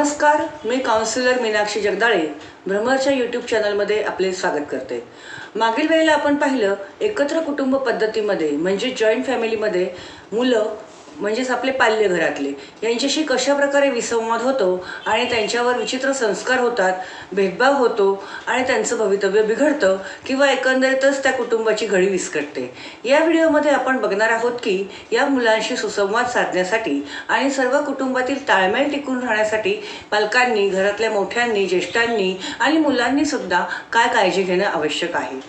नमस्कार मी काउन्सिलर मीनाक्षी जगदाळे भ्रमरच्या यूट्यूब चॅनलमध्ये आपले स्वागत करते. मागील वेळेला आपण पाहिलं एकत्र कुटुंब पद्धतीमध्ये म्हणजे जॉईंट फॅमिलीमध्ये मुलं म्हणजेच आपले पाल्य घरातले यांच्याशी कशाप्रकारे विसंवाद होतो आणि त्यांच्यावर विचित्र संस्कार होतात भेदभाव होतो आणि त्यांचं भवितव्य बिघडतं किंवा एकंदरीतच त्या कुटुंबाची घडी विस्कटते. या व्हिडिओमध्ये आपण बघणार आहोत की या मुलांशी सुसंवाद साधण्यासाठी आणि सर्व कुटुंबातील ताळमेळ टिकून राहण्यासाठी पालकांनी घरातल्या मोठ्यांनी ज्येष्ठांनी आणि मुलांनी सुद्धा काय काळजी घेणं आवश्यक आहे.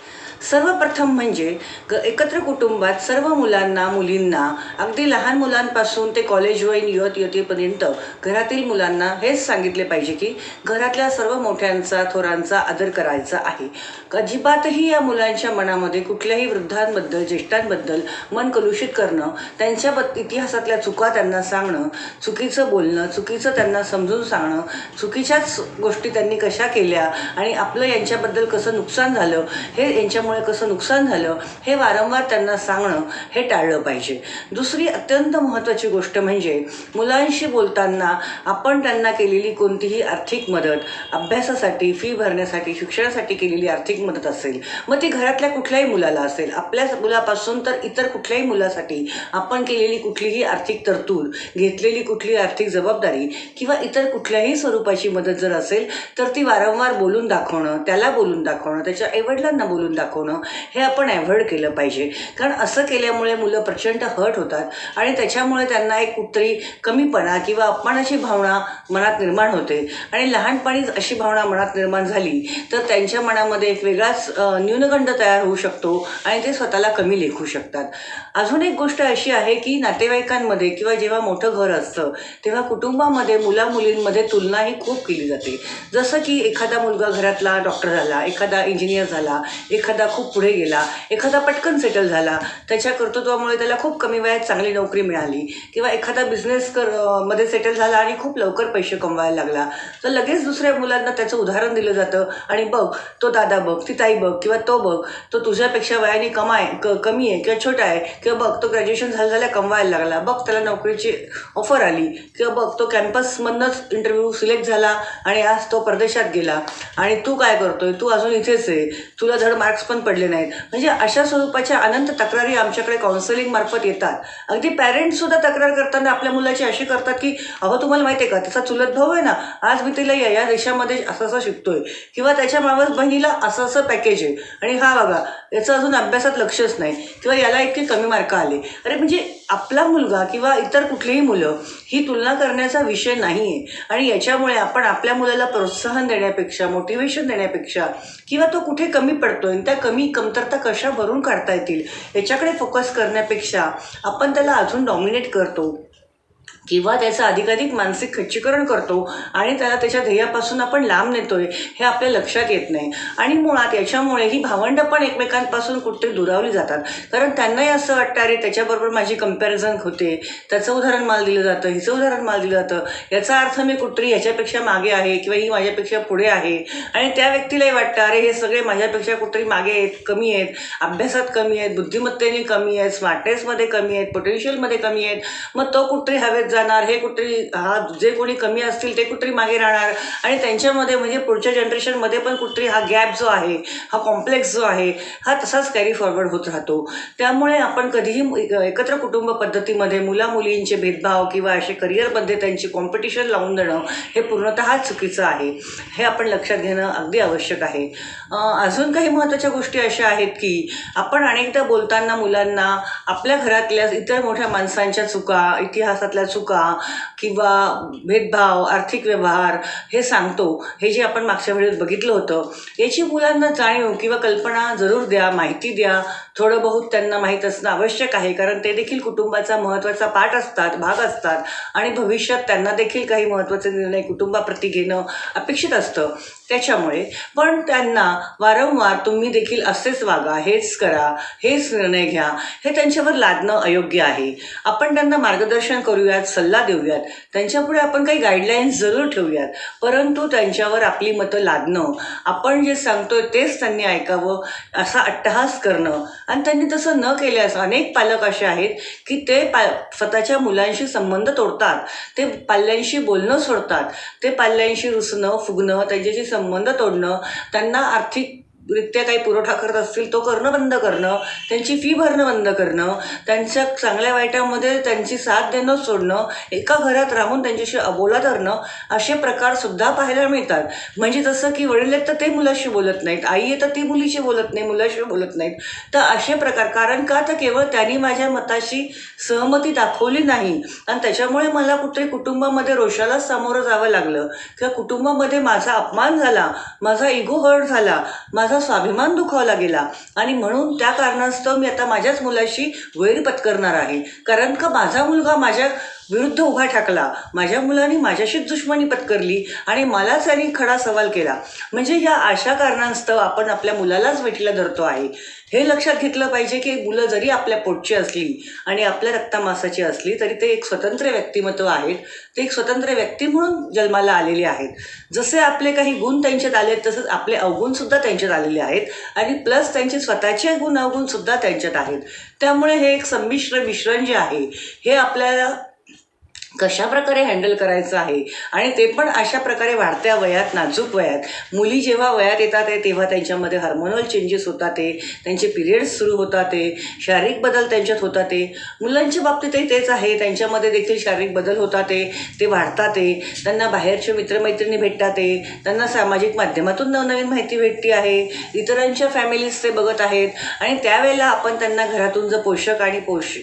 सर्वप्रथम म्हणजे ग एकत्र कुटुंबात सर्व मुलांना मुलींना अगदी लहान मुलांपासून ते कॉलेज वयीन युवत युवतीपर्यंत घरातील मुलांना हेच सांगितले पाहिजे की घरातल्या सर्व मोठ्यांचा थोरांचा आदर करायचा आहे. अजिबातही या मुलांच्या मनामध्ये कुठल्याही वृद्धांबद्दल ज्येष्ठांबद्दल मन कलुषित करणं त्यांच्या इतिहासातल्या चुका त्यांना सांगणं चुकीचं बोलणं चुकीचं त्यांना समजून सांगणं चुकीच्याच गोष्टी त्यांनी कशा केल्या आणि आपलं यांच्याबद्दल कसं नुकसान झालं हे यांच्यामुळे कसं नुकसान झालं हे वारंवार त्यांना सांगणं हे टाळलं पाहिजे. दुसरी अत्यंत महत्त्वाची गोष्ट म्हणजे मुलांशी बोलताना आपण त्यांना केलेली कोणतीही आर्थिक मदत अभ्यासासाठी फी भरण्यासाठी शिक्षणासाठी केलेली आर्थिक मदत असेल मग ती घरातल्या कुठल्याही मुलाला असेल आपल्या मुलापासून तर इतर कुठल्याही मुलासाठी आपण केलेली कुठलीही आर्थिक तरतूद घेतलेली कुठली आर्थिक जबाबदारी किंवा इतर कुठल्याही स्वरूपाची मदत जर असेल तर ती वारंवार बोलून दाखवणं त्याला बोलून दाखवणं त्याच्या आईवडिलांना बोलून दाखवणं हे आपण ॲव्हॉइड केलं पाहिजे. कारण असं केल्यामुळे मुलं प्रचंड हर्ट होतात आणि त्याच्यामुळे त्यांना एक कुठतरी कमीपणा किंवा अपमानाची भावना मनात निर्माण होते. आणि लहानपणीच अशी भावना मनात निर्माण झाली तर त्यांच्या मनामध्ये एक वेगळाच न्यूनगंड तयार होऊ शकतो आणि ते स्वतःला कमी लेखू शकतात. अजून एक गोष्ट अशी आहे की नातेवाईकांमध्ये किंवा जेव्हा मोठं घर असतं तेव्हा कुटुंबामध्ये मुला मुलींमध्ये तुलना ही खूप केली जाते. जसं की एखादा मुलगा घरातला डॉक्टर झाला एखादा इंजिनियर झाला एखादा खूप पुढे गेला एखादा पटकन सेटल झाला त्याच्या कर्तृत्वामुळे त्याला खूप कमी वयात चांगली नोकरी मिळाली किंवा एखादा बिझनेस कर मध्ये सेटल झाला आणि खूप लवकर पैसे कमवायला लागला तर लगेच दुसऱ्या मुलांना त्याचं उदाहरण दिलं जातं आणि बघ तो दादा बघ ती ताई बघ किंवा तो बघ तो तुझ्यापेक्षा वयाने कमाय क कमी आहे किंवा छोटा आहे किंवा बघ तो ग्रॅज्युएशन झाला झाल्या कमवायला लागला बघ त्याला नोकरीची ऑफर आली किंवा बघ तो कॅम्पसमधनंच इंटरव्ह्यू सिलेक्ट झाला आणि आज तो परदेशात गेला. आणि तू काय करतोय? तू अजून इथेच आहे. तुला धड मार्क्स पण पडले नाहीत. म्हणजे अशा स्वरूपाच्या अनंत तक्रारी आमच्याकडे काउन्सिलिंग मार्फत येतात. अगदी पॅरेंट्ससुद्धा तक्रार करताना आपल्या मुलाची अशी करतात की अहो तुम्हाला माहिती आहे का? त्याचा चुलत भाऊ आहे ना आज मी तिला या या देशामध्ये असं असं शिकतोय. किंवा त्याच्या मावस बहिणीला असं असं पॅकेज आहे. आणि हा बघा याचं अजून अभ्यासात लक्षच नाही. किंवा याला इतके कमी मार्क आले. अरे म्हणजे आपला मुलगा किंवा इतर कुठलीही मुलं ही तुलना करण्याचा विषय नाही आहे आणि याच्यामुळे आपण आपल्या मुलाला प्रोत्साहन देण्यापेक्षा मोटिवेशन देण्यापेक्षा किंवा तो कुठे कमी पडतोय त्या कमी कमतरता कशा भरून काढता येतील? याच्याकडे फोकस करण्यापेक्षा आपण त्याला अजून डॉमिनेट करतो. किंवा त्याचं अधिकाधिक मानसिक खच्चीकरण करतो आणि त्याला त्याच्या ध्येयापासून आपण लांब नेतोय हे आपल्या लक्षात येत नाही. आणि मुळात याच्यामुळे ही भावंडं पण एकमेकांपासून कुठेतरी दुरावली जातात. कारण त्यांनाही असं वाटतं अरे त्याच्याबरोबर माझी कंपॅरिझन होते. त्याचं उदाहरण मला दिलं जातं हिचं उदाहरण मला दिलं जातं. याचा अर्थ मी कुठतरी ह्याच्यापेक्षा मागे आहे किंवा ही माझ्यापेक्षा पुढे आहे. आणि त्या व्यक्तीलाही वाटतं अरे हे सगळे माझ्यापेक्षा कुठतरी मागे आहेत कमी आहेत. अभ्यासात कमी आहेत बुद्धिमत्तेने कमी आहेत स्मार्टनेसमध्ये कमी आहेत पोटेन्शियलमध्ये कमी आहेत. मग तो कुठतरी हवेत जाणार हे कुठेतरी हा जे कोणी कमी असतील ते कुठेतरी मागे राहणार? आणि त्यांच्यामध्ये म्हणजे पुढच्या जनरेशनमध्ये पण कुठेतरी हा गॅप जो आहे हा कॉम्प्लेक्स जो आहे हा तसाच कॅरी फॉरवर्ड होत राहतो. त्यामुळे आपण कधीही एक- एकत्र कुटुंब पद्धतीमध्ये मुला मुलींचे भेदभाव किंवा असे करिअरमध्ये त्यांची कॉम्पिटिशन लावून देणं हे पूर्णतः चुकीचं आहे. हे आपण लक्षात घेणं अगदी आवश्यक आहे. अजून काही महत्त्वाच्या गोष्टी अशा आहेत की आपण अनेकदा बोलताना मुलांना आपल्या घरातल्या इतर मोठ्या माणसांच्या चुका इतिहासातल्या चुका चुका किंवा भेदभाव आर्थिक व्यवहार हे सांगतो हे जे आपण मागच्या वेळेस बघितलं होतं याची मुलांना जाणीव किंवा कल्पना जरूर द्या माहिती द्या. थोडं बहुत त्यांना माहीत असणं आवश्यक आहे कारण ते देखील कुटुंबाचा महत्त्वाचा पाठ असतात भाग असतात. आणि भविष्यात त्यांना देखील काही महत्त्वाचे निर्णय कुटुंबाप्रती घेणं अपेक्षित असतं. त्याच्यामुळे. पण त्यांना वारंवार तुम्ही देखील असेच वागा हेच करा हेच निर्णय घ्या हे त्यांच्यावर लादणं अयोग्य आहे. आपण त्यांना मार्गदर्शन करूयात सल्ला देऊयात. त्यांच्यापुढे आपण काही गाईडलाईन्स जरूर ठेवूयात. परंतु त्यांच्यावर आपली मतं लादणं आपण जे सांगतोय तेच त्यांनी ऐकावं असा अट्टहास करणं. आणि त्यांनी तसं न केल्यास अनेक पालक असे आहेत की ते पा स्वतःच्या मुलांशी संबंध तोडतात. ते पाल्यांशी बोलणं सोडतात. ते पाल्यांशी रुसणं फुगणं त्यांच्याशी संबंध संबंध तोडणं त्यांना आर्थिक रित्या काही पुरवठा करत असतील तो करणं बंद करणं त्यांची फी भरणं बंद करणं त्यांच्या चांगल्या वाईटामध्ये त्यांची साथ देणं सोडणं एका घरात राहून त्यांच्याशी अबोला धरणं असे प्रकार सुद्धा पाहायला मिळतात. म्हणजे जसं की वडील आहेत तर ते मुलाशी बोलत नाहीत आई आहे तर ती मुलीशी बोलत नाही मुलाशी बोलत नाहीत. तर असे प्रकार कारण का तर केवळ त्यांनी माझ्या मताशी सहमती दाखवली नाही. आणि त्याच्यामुळे मला कुठे कुटुंबामध्ये रोषालाच सामोरं जावं लागलं. किंवा कुटुंबामध्ये माझा अपमान झाला माझा इगो हर्ट झाला माझा स्वाभिमान दुखावला गेला. आणि म्हणून त्या कारणास्तव मी आता माझ्याच मुलाशी वैर पत्करणार आहे. कारण का माझा मुलगा माझ्या विरुद्ध उभा ठाकला. माझ्या मुलाने माझ्याशीच दुश्मनी पत्करली आणि मलाच त्यांनी खडा सवाल केला. म्हणजे या अशा कारणास्तव आपण आपल्या मुलालाच वेठीला धरतो आहे. हे लक्षात घेतलं पाहिजे की मुलं जरी आपल्या पोटची असली आणि आपल्या रक्तामासाची असली तरी ते एक स्वतंत्र व्यक्तिमत्व आहेत. ते एक स्वतंत्र व्यक्ती म्हणून जन्माला आलेले आहेत. जसे आपले काही गुण त्यांच्यात आले तसंच आपले अवगुणसुद्धा त्यांच्यात आलेले आहेत. आणि प्लस त्यांचे स्वतःचे गुण अवगुणसुद्धा त्यांच्यात आहेत. त्यामुळे हे एक संमिश्र मिश्रण जे आहे हे आपल्याला कशा प्रकारे हँडल करायचं आहे? आणि ते पण अशा प्रकारे वाढत्या वयात नाजूक वयात. मुली जेव्हा वयात येतात आहे तेव्हा त्यांच्यामध्ये हार्मोनल चेंजेस होतात ते त्यांचे पिरियड्स सुरू होतात ते शारीरिक बदल त्यांच्यात होतात. ते मुलांच्या बाबतीतही तेच आहे. त्यांच्यामध्ये देखील शारीरिक बदल होतात ते ते वाढतात. ते त्यांना बाहेरचे मित्रमैत्रिणी भेटतात. ते त्यांना सामाजिक माध्यमातून नवनवीन माहिती भेटते आहे. इतरांच्या फॅमिलीज ते बघत आहेत. आणि त्यावेळेला आपण त्यांना घरातून जर पोषक आणि पोष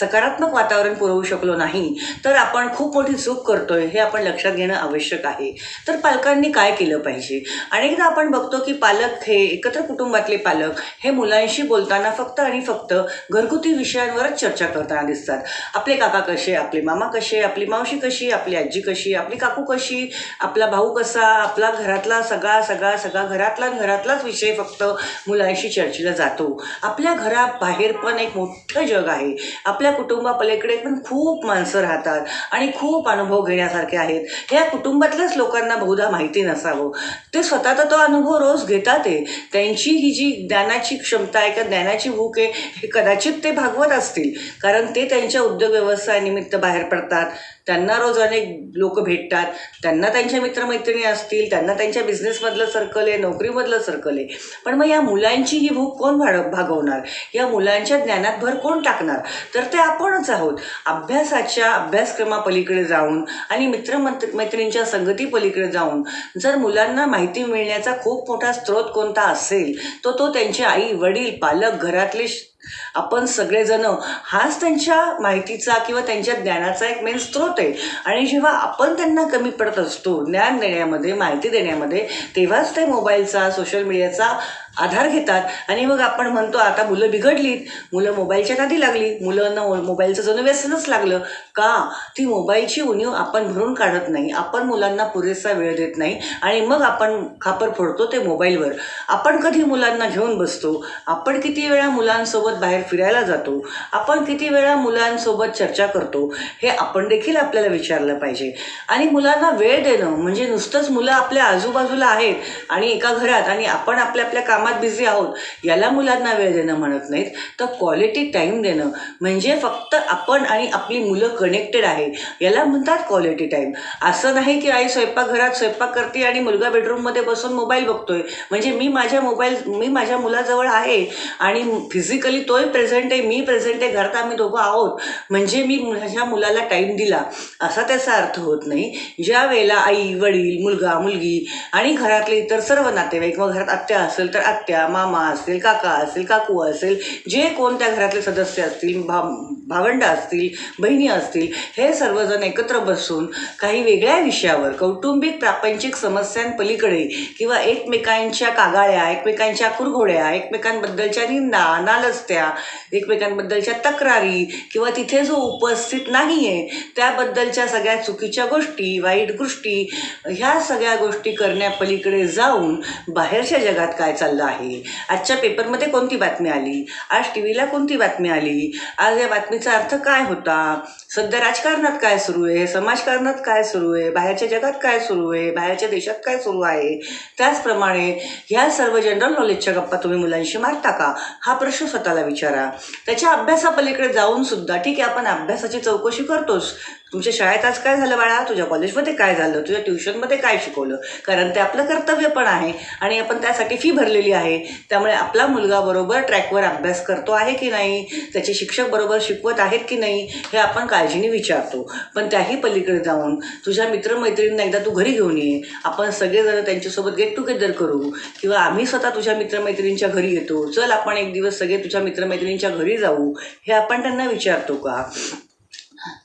सकारात्मक वातावरण पुरवू शकलो नाही तर आपण खूप मोठी चूक करतोय हे आपण लक्षात घेणं आवश्यक आहे. तर पालकांनी काय केलं पाहिजे? अनेकदा आपण बघतो की पालक हे एकत्र कुटुंबातले पालक हे मुलांशी बोलताना फक्त आणि फक्त घरगुती विषयांवरच चर्चा करताना दिसतात. आपले काका कसे आपले मामा कसे आपली मावशी कशी आपली आजी कशी आपली काकू कशी आपला भाऊ कसा आपला घरातला सगळा सगळा सगळा घरातला घरातलाच विषय फक्त मुलांशी चर्चेला जातो. आपल्या घराबाहेर पण एक मोठं जग आहे. आपल्या कुटुंबापलीकडे पण खूप माणसं राहतात. आणि खूप अनुभव घेण्यासारखे आहेत. ह्या कुटुंबातल्याच लोकांना बहुधा माहिती नसावं. ते स्वतःचा तो अनुभव रोज घेतात आहे त्यांची ही जी ज्ञानाची क्षमता आहे किंवा ज्ञानाची भूक आहे हे कदाचित ते भागवत असतील. कारण ते त्यांच्या उद्योग व्यवसायानिमित्त बाहेर पडतात. त्यांना रोज अनेक लोक भेटतात त्यांना त्यांच्या मित्रमैत्रिणी असतील त्यांना त्यांच्या बिझनेसमधलं सर्कल आहे नोकरीमधलं सर्कल आहे. पण मग या मुलांची ही भूक कोण भाड भागवणार? या मुलांच्या ज्ञानात भर कोण टाकणार? तर ते आपणच आहोत. अभ्यासाच्या अभ्यासक्रमापलीकडे जाऊन आणि मित्रमंत्र मैत्रिणींच्या संगतीपलीकडे जाऊन जर मुलांना माहिती मिळण्याचा खूप मोठा स्रोत कोणता असेल तो तो त्यांचे आई वडील पालक घरातले श- आपण सगळेजण हाच त्यांच्या माहितीचा किंवा त्यांच्या ज्ञानाचा एक मेन स्रोत आहे. आणि जेव्हा आपण त्यांना कमी पडत असतो ज्ञान देण्यामध्ये माहिती देण्यामध्ये तेव्हाच ते मोबाईलचा सोशल मीडियाचा आधार घेतात. आणि मग आपण म्हणतो आता मुलं बिघडलीत मुलं मोबाईलच्या नादी लागली मुलांना मो- मोबाईलचं जणू व्यसनच लागलं. का? ती मोबाईलची उणीव आपण भरून काढत नाही. आपण मुलांना पुरेसा वेळ देत नाही. आणि मग आपण खापर फोडतो ते मोबाईलवर. आपण कधी मुलांना घेऊन बसतो? आपण किती वेळा मुलांसोबत बाहेर फिरायला जातो? आपण किती वेळा मुलांसोबत चर्चा करतो? हे आपण देखील आपल्याला विचारलं पाहिजे. आणि मुलांना वेळ देणं म्हणजे नुसतंच मुलं आपल्या आजूबाजूला आहेत आणि एका घरात आणि आपण आपल्या आपल्या कामात बिझी आहोत. याला मुलांना वेळ देणं म्हणत नाहीत. तर क्वालिटी टाईम देणं. म्हणजे फक्त आपण आणि आपली मुलं कनेक्टेड आहे. याला म्हणतात क्वालिटी टाईम असं नाही की आई स्वयंपाकघरात स्वयंपाक करते आणि मुलगा बेडरूममध्ये बसून मोबाईल बघतोय. म्हणजे मी माझ्या मोबाईल मी माझ्या मुलाजवळ आहे आणि फिजिकली तोही प्रेझेंट आहे मी प्रेझेंट आहे घरात आम्ही दोघं आहोत. म्हणजे मी माझ्या मुलाला टाईम दिला. असा त्याचा अर्थ होत नाही. ज्या वेळेला आई वडील मुलगा मुलगी आणि घरातले इतर सर्व नातेवाईक मग घरात आत्या असेल तर आत्या मामा असतील काका असतील काकू असेल जे कोण त्या घरातले सदस्य असतील भा भावंड असतील बहिणी असतील हे सर्वजण एकत्र बसून काही वेगळ्या विषयावर कौटुंबिक प्रापंचिक समस्यांपलीकडे किंवा एकमेकांच्या कागाळ्या एकमेकांच्या कुरघोड्या एकमेकांबद्दलच्या निंदा नालस्त्या एकमेकांबद्दलच्या तक्रारी किंवा तिथे जो उपस्थित नाही आहे त्याबद्दलच्या सगळ्या चुकीच्या गोष्टी वाईट गोष्टी ह्या सगळ्या गोष्टी करण्यापलीकडे जाऊन बाहेरच्या जगात काय चाललं आहे. आजच्या पेपरमध्ये कोणती बातमी आली? आज टी व्हीला कोणती बातमी आली? आज या बातमीचा अर्थ काय होता? सध्या राजकारणात काय सुरू आहे? समाजकारणात काय सुरू आहे? बाहेरच्या जगात काय सुरू आहे? बाहेरच्या देशात काय सुरू आहे? त्याचप्रमाणे ह्या सर्व जनरल नॉलेजच्या गप्पा तुम्ही मुलांशी मारता का? हा प्रश्न स्वतःला विचारा. त्याच्या अभ्यासापलीकडे जाऊन सुद्धा ठीक आहे आपण अभ्यासाची चौकशी करतोच तुमच्या शाळेत आज काय झालं बाळा? तुझ्या कॉलेजमध्ये काय झालं? तुझ्या ट्युशनमध्ये काय शिकवलं? कारण ते आपलं कर्तव्य पण आहे आणि आपण त्यासाठी फी भरलेली आहे. त्यामुळे आपला मुलगा बरोबर ट्रॅकवर अभ्यास करतो आहे की नाही? त्याचे शिक्षक बरोबर शिकवत आहेत की नाही? हे आपण काळजीने विचारतो. पण त्याही पलीकडे जाऊन तुझ्या मित्रमैत्रिणींना एकदा तू घरी घेऊन ये. आपण सगळेजण त्यांच्यासोबत गेट टुगेदर करू. किंवा आम्ही स्वतः तुझ्या मित्रमैत्रिणींच्या घरी येतो. चल आपण एक दिवस सगळे तुझ्या मित्रमैत्रिणींच्या घरी जाऊ. हे आपण त्यांना विचारतो का?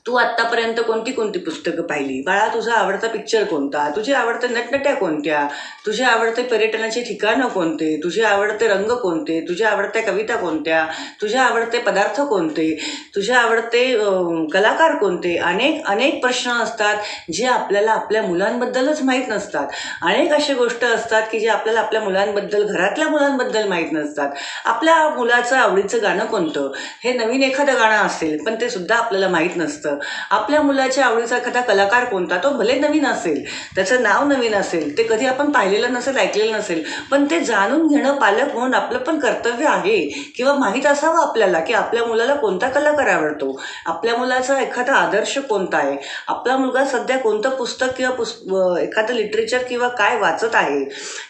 तू आत्तापर्यंत कोणती कोणती पुस्तकं पाहिली? बाळा तुझा आवडता पिक्चर कोणता? तुझे आवडते नटनट्या कोणत्या? तुझे आवडते पर्यटनाचे ठिकाणं कोणते? तुझे आवडते रंग कोणते? तुझ्या आवडत्या कविता कोणत्या? तुझे आवडते पदार्थ कोणते? तुझे आवडते कलाकार कोणते? अनेक अनेक प्रश्न असतात जे आपल्याला आपल्या मुलांबद्दलच माहीत नसतात. अनेक अशा गोष्ट असतात की जे आपल्याला आपल्या मुलांबद्दल घरातल्या मुलांबद्दल माहीत नसतात. आपल्या मुलाचं आवडीचं गाणं कोणतं? हे नवीन एखादं गाणं असेल पण ते सुद्धा आपल्याला माहीत नसतं. आपल्या मुलाच्या आवडीचा एखादा कलाकार कोणता? तो भले नवीन असेल त्याचं नाव नवीन असेल ते कधी आपण पाहिलेलं नसेल ऐकलेलं नसेल पण ते जाणून घेणं पालक म्हणून आपलं पण कर्तव्य आहे. किंवा माहीत असावं आपल्याला की आपल्या मुलाला कोणता कलाकार आवडतो? आपल्या मुलाचा एखादा आदर्श कोणता आहे? आपला मुलगा सध्या कोणतं पुस्तक किंवा पुस एखादं लिटरेचर किंवा काय वाचत आहे?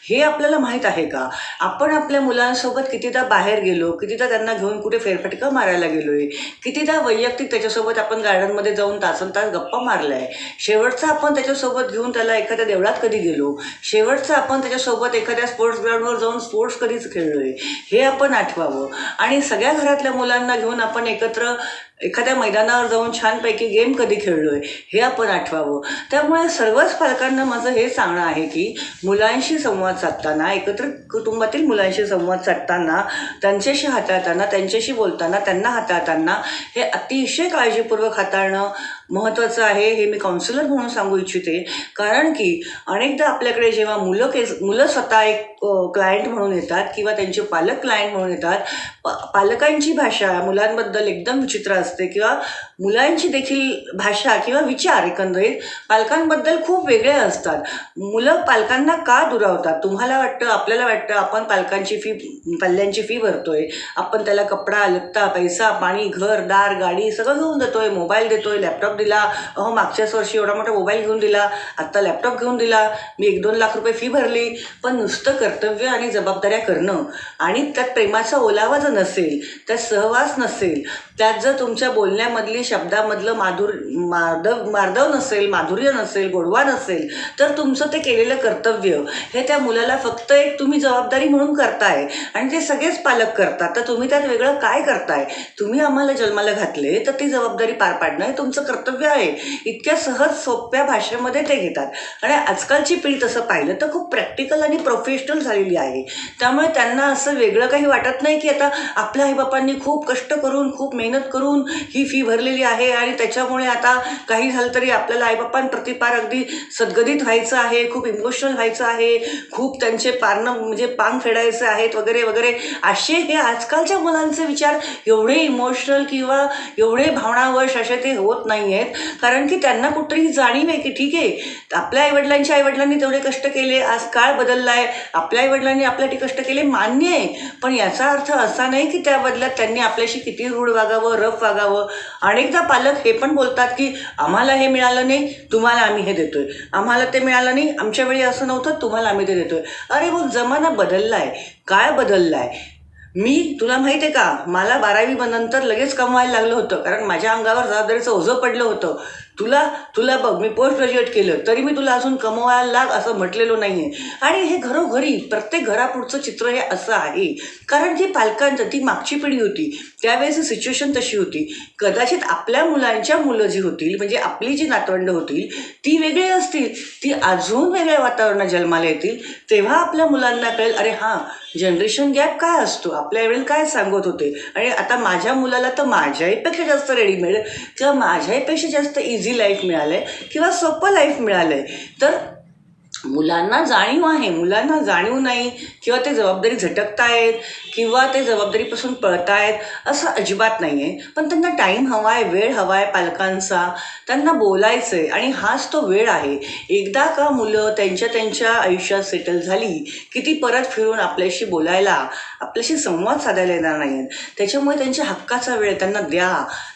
हे आपल्याला माहीत आहे का? आपण आपल्या मुलांसोबत कितीदा बाहेर गेलो कितीदा त्यांना घेऊन कुठे फेरफटका मारायला गेलोय कितीदा वैयक्तिक त्याच्यासोबत आपण घरांमध्ये जाऊन तासन तास गप्पा मारलाय. शेवटचा आपण त्याच्यासोबत घेऊन त्याला एखाद्या देवळात कधी गेलो? शेवटचं आपण त्याच्यासोबत एखाद्या स्पोर्ट्स ग्राउंडवर जाऊन स्पोर्ट्स कधीच खेळलो आहे हे आपण आठवावं. आणि सगळ्या घरातल्या मुलांना घेऊन आपण एकत्र एखाद्या मैदानावर जाऊन छानपैकी गेम कधी खेळलो आहे हे आपण आठवावं. त्यामुळे सर्वच पालकांना माझं हे सांगणं आहे की मुलांशी संवाद साधताना एकत्र कुटुंबातील मुलांशी संवाद साधताना त्यांच्याशी हाताळताना त्यांच्याशी बोलताना त्यांना हाताळताना हे अतिशय काळजीपूर्वक हाताळणं महत्त्वाचं आहे हे मी काउन्सिलर म्हणून सांगू इच्छिते. कारण की अनेकदा आपल्याकडे जेव्हा मुलं केस मुलं स्वतः एक क्लायंट म्हणून येतात किंवा त्यांचे पालक क्लायंट म्हणून येतात प पालकांची भाषा मुलांबद्दल एकदम विचित्र असते. किंवा मुलांची देखील भाषा किंवा विचार एकंदरीत पालकांबद्दल खूप वेगळे असतात. मुलं पालकांना का दुरावतात? तुम्हाला वाटतं आपल्याला वाटतं आपण पालकांची फी पाल्यांची फी भरतोय. आपण त्याला कपडा लत्ता पैसा पाणी घर दार गाडी सगळं घेऊन देतोय. मोबाईल देतोय लॅपटॉप दिला. अहो मागच्याच वर्षी एवढा मोठा मोबाईल घेऊन दिला. आत्ता लॅपटॉप घेऊन दिला. मी एक दोन लाख रुपये फी भरली. पण नुसतं कर्तव्य आणि जबाबदाऱ्या करणं आणि त्यात प्रेमाचा ओलावा जर नसेल त्यात सहवास नसेल त्यात जर तुमच्या बोलण्यामधली शब्दामधलं माधुर मार्दव मार्दव नसेल माधुर्य नसेल गोडवा नसेल तर तुमचं ते केलेलं कर्तव्य. हे त्या मुलाला फक्त एक तुम्ही जबाबदारी म्हणून करताय आणि ते सगळेच पालक करतात. तर तुम्ही त्यात वेगळं काय करताय? तुम्ही आम्हाला जन्माला घातले तर ती जबाबदारी पार पाडणं हे तुमचं कर्तव्य आहे. इतक्या सहज सोप्या भाषेमध्ये ते घेतात. आणि आजकालची पिढी तसं पाहिलं तर खूप प्रॅक्टिकल आणि प्रोफेशनल झालेली आहे. त्यामुळे त्यांना असं वेगळं काही वाटत नाही की आता आपल्या आईबापांनी खूप कष्ट करून खूप मेहनत करून ही फी भरलेली आहे आणि त्याच्यामुळे आता काही झालं तरी आपल्याला आईबापांप्रती पार अगदी सद्गदित व्हायचं आहे खूप इमोशनल व्हायचं आहे खूप त्यांचे पारणं म्हणजे पांग फेडायचे आहेत वगैरे वगैरे. असे हे आजकालच्या मुलांचे विचार एवढे इमोशनल किंवा एवढे भावनावश असे ते होत नाही आहेत कारण की त्यांना कुठेही जाणीव आहे की ठीक आहे आपल्या आईवडिलांच्या आईवडिलांनी तेवढे कष्ट केले आज काळ बदलला आहे आपल्या आईवडिलांनी आपल्यासाठी कष्ट केले मान्य आहे. पण याचा अर्थ असा नाही की त्या बदल्यात त्यांनी आपल्याशी किती रूढ वागावं रफ वागावं. अनेकदा पालक हे पण बोलतात की आम्हाला हे मिळालं नाही तुम्हाला आम्ही हे देतोय. आम्हाला ते मिळालं नाही आमच्या वेळी असं नव्हतं तुम्हाला आम्ही ते देतोय. अरे मग जमाना बदलला आहे काय बदलला आहे मी तुला माहिती आहे का मला बारावी नंतर लगेच कमवायला लागलं होतं कारण माझ्या अंगावर जबाबदारीचं ओझं पडलं होतं. तुला तुला बघ मी पोस्ट ग्रॅज्युएट केलं तरी मी तुला अजून कमवायला लाग असं म्हटलेलो नाही आहे आणि हे घरोघरी प्रत्येक घरापुढचं चित्र हे असं आहे. कारण जी पालकांचं ती मागची पिढी होती त्यावेळेस सिच्युएशन तशी होती. कदाचित आपल्या मुलांच्या मुलं जी होतील म्हणजे आपली जी नातवंड होतील ती वेगळी असतील ती अजून वेगळ्या वातावरणात जन्माला येतील तेव्हा आपल्या मुलांना कळेल अरे हां जनरेशन गॅप काय असतो? आपल्या वेळेला काय सांगत होते? आणि आता माझ्या मुलाला तर माझ्याहीपेक्षा जास्त रेडीमेड किंवा माझ्याहीपेक्षा जास्त इझी लाईफ मिळालं आहे किंवा सोपं लाईफ मिळालं आहे तर मुलांना जाणीव आहे मुलांना जाणीव नाही किंवा ते जबाबदारी झटकतायत किंवा ते जबाबदारीपासून पळतायत असं अजिबात नाही आहे पण त्यांना टाईम हवा आहे वेळ हवा आहे पालकांचा. त्यांना बोलायचं आहे आणि हाच तो वेळ आहे. एकदा का मुलं त्यांच्या त्यांच्या आयुष्यात सेटल झाली की ती परत फिरून आपल्याशी बोलायला आपल्याशी संवाद साधायला येणार नाही आहेत त्याच्यामुळे त्यांच्या हक्काचा वेळ त्यांना द्या.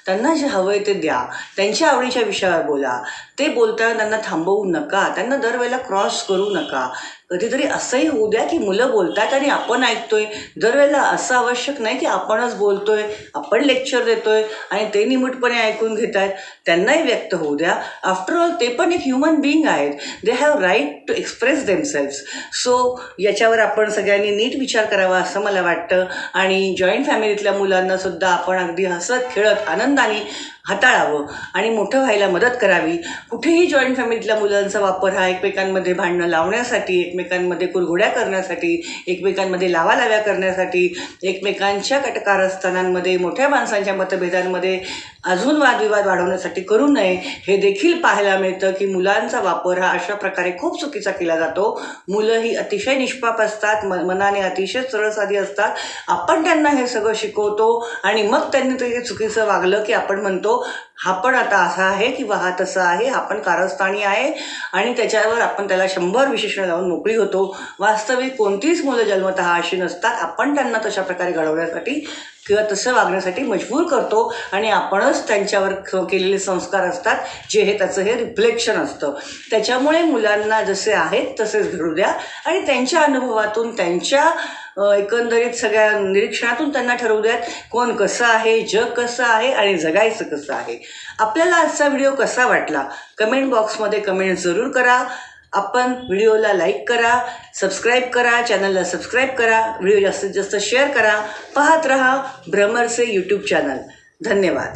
त्यांना जे हवं आहे ते द्या. त्यांच्या आवडीच्या विषयावर बोला. ते बोलताना त्यांना थांबवू नका. त्यांना दरवेळेला क्रॉस करू नका. कधीतरी असंही होऊ द्या की मुलं बोलतात आणि आपण ऐकतोय. दरवेळेला असं आवश्यक नाही की आपणच बोलतोय आपण लेक्चर देतोय आणि ते निमूटपणे ऐकून घेत आहेत त्यांनाही व्यक्त होऊ द्या. आफ्टर ऑल ते पण एक ह्युमन बिईंग आहेत. They have right to express themselves so याच्यावर आपण सगळ्यांनी नीट विचार करावा असं मला वाटतं. आणि जॉईंट फॅमिलीतल्या मुलांनासुद्धा आपण अगदी हसत खेळत आनंदाने हाताळावं आणि मोठं व्हायला मदत करावी. कुठेही जॉईंट फॅमिलीतल्या मुलांचा वापर हा एकमेकांमध्ये भांडणं लावण्यासाठी एकमेकांमध्ये कुरघोड्या करण्यासाठी एकमेकांमध्ये लावालाव्या करण्यासाठी एकमेकांच्या कटकारस्थानांमध्ये मोठ्या माणसांच्या मतभेदांमध्ये अजून वादविवाद वाढवण्यासाठी करू नये हे देखील पाहायला मिळतं की मुलांचा वापर हा अशा प्रकारे खूप चुकीचा केला जातो. मुलं ही अतिशय निष्पाप असतात म मनाने अतिशय सरळसाधी असतात. आपण त्यांना हे सगळं शिकवतो आणि मग त्यांनी ते चुकीचं वागलं की आपण म्हणतो हा पण आता असा आहे किंवा हा तसा आहे हा पण कारस्थानी आहे आणि त्याच्यावर आपण त्याला शंभर विशेषण लावून मोकळी होतो. वास्तविक कोणतीच मुलं जन्मतः अशी नसतात. आपण त्यांना तशा प्रकारे घडवण्यासाठी किंवा तसं वागण्यासाठी मजबूर करतो आणि आपणच त्यांच्यावर केलेले संस्कार असतात जे हे त्याचं हे रिफ्लेक्शन असतं. त्याच्यामुळे मुलांना जसे आहेत तसेच घडू द्या आणि त्यांच्या अनुभवातून त्यांच्या एकंदरीत सगळ्या निरीक्षणातून त्यांना ठरवू द्यात कोण कसं आहे जग कसं आहे आणि जगायचं कसं आहे. आपल्याला आजचा व्हिडिओ कसा वाटला? कमेंट बॉक्समध्ये कमेंट जरूर करा. आपण व्हिडिओला लाईक करा सबस्क्राईब करा चॅनलला सबस्क्राईब करा व्हिडिओ जास्तीत जास्त शेअर करा. पाहत रहा भ्रमरचे यूट्यूब चॅनल. धन्यवाद.